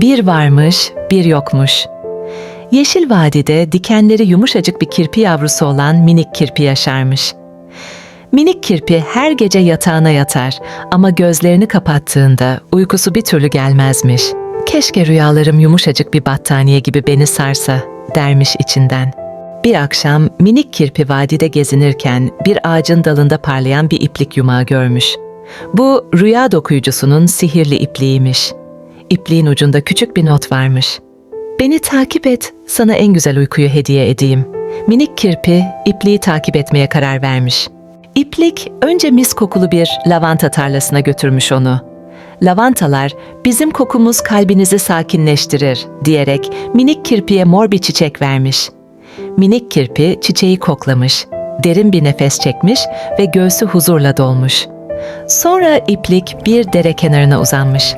Bir varmış, bir yokmuş. Yeşil vadide dikenleri yumuşacık bir kirpi yavrusu olan minik kirpi yaşarmış. Minik kirpi her gece yatağına yatar ama gözlerini kapattığında uykusu bir türlü gelmezmiş. Keşke rüyalarım yumuşacık bir battaniye gibi beni sarsa dermiş içinden. Bir akşam minik kirpi vadide gezinirken bir ağacın dalında parlayan bir iplik yumağı görmüş. Bu rüya dokuyucusunun sihirli ipliğiymiş. İpliğin ucunda küçük bir not varmış. Beni takip et, sana en güzel uykuyu hediye edeyim. Minik kirpi ipliği takip etmeye karar vermiş. İplik önce mis kokulu bir lavanta tarlasına götürmüş onu. Lavantalar bizim kokumuz kalbinizi sakinleştirir diyerek minik kirpiye mor bir çiçek vermiş. Minik kirpi çiçeği koklamış, derin bir nefes çekmiş ve göğsü huzurla dolmuş. Sonra iplik bir dere kenarına uzanmış.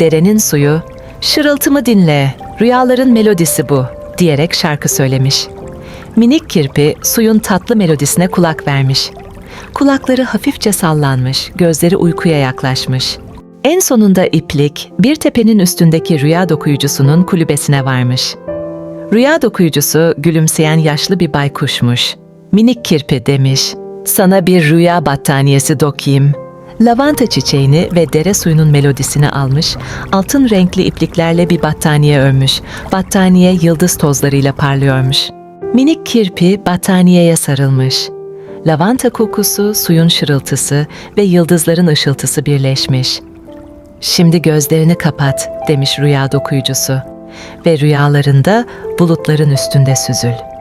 Derenin suyu, şırıltımı dinle, rüyaların melodisi bu diyerek şarkı söylemiş. Minik kirpi suyun tatlı melodisine kulak vermiş. Kulakları hafifçe sallanmış, gözleri uykuya yaklaşmış. En sonunda iplik bir tepenin üstündeki rüya dokuyucusunun kulübesine varmış. Rüya dokuyucusu gülümseyen yaşlı bir baykuşmuş. Minik kirpi demiş, sana bir rüya battaniyesi dokuyayım. Lavanta çiçeğini ve dere suyunun melodisini almış, altın renkli ipliklerle bir battaniye örmüş. Battaniye yıldız tozlarıyla parlıyormuş. Minik kirpi battaniyeye sarılmış. Lavanta kokusu, suyun şırıltısı ve yıldızların ışıltısı birleşmiş. Şimdi gözlerini kapat demiş rüya dokuyucusu ve rüyalarında bulutların üstünde süzül.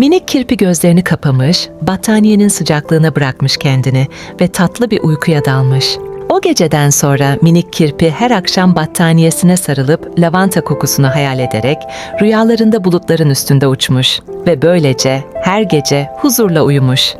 Minik kirpi gözlerini kapamış, battaniyenin sıcaklığına bırakmış kendini ve tatlı bir uykuya dalmış. O geceden sonra minik kirpi her akşam battaniyesine sarılıp lavanta kokusunu hayal ederek rüyalarında bulutların üstünde uçmuş ve böylece her gece huzurla uyumuş.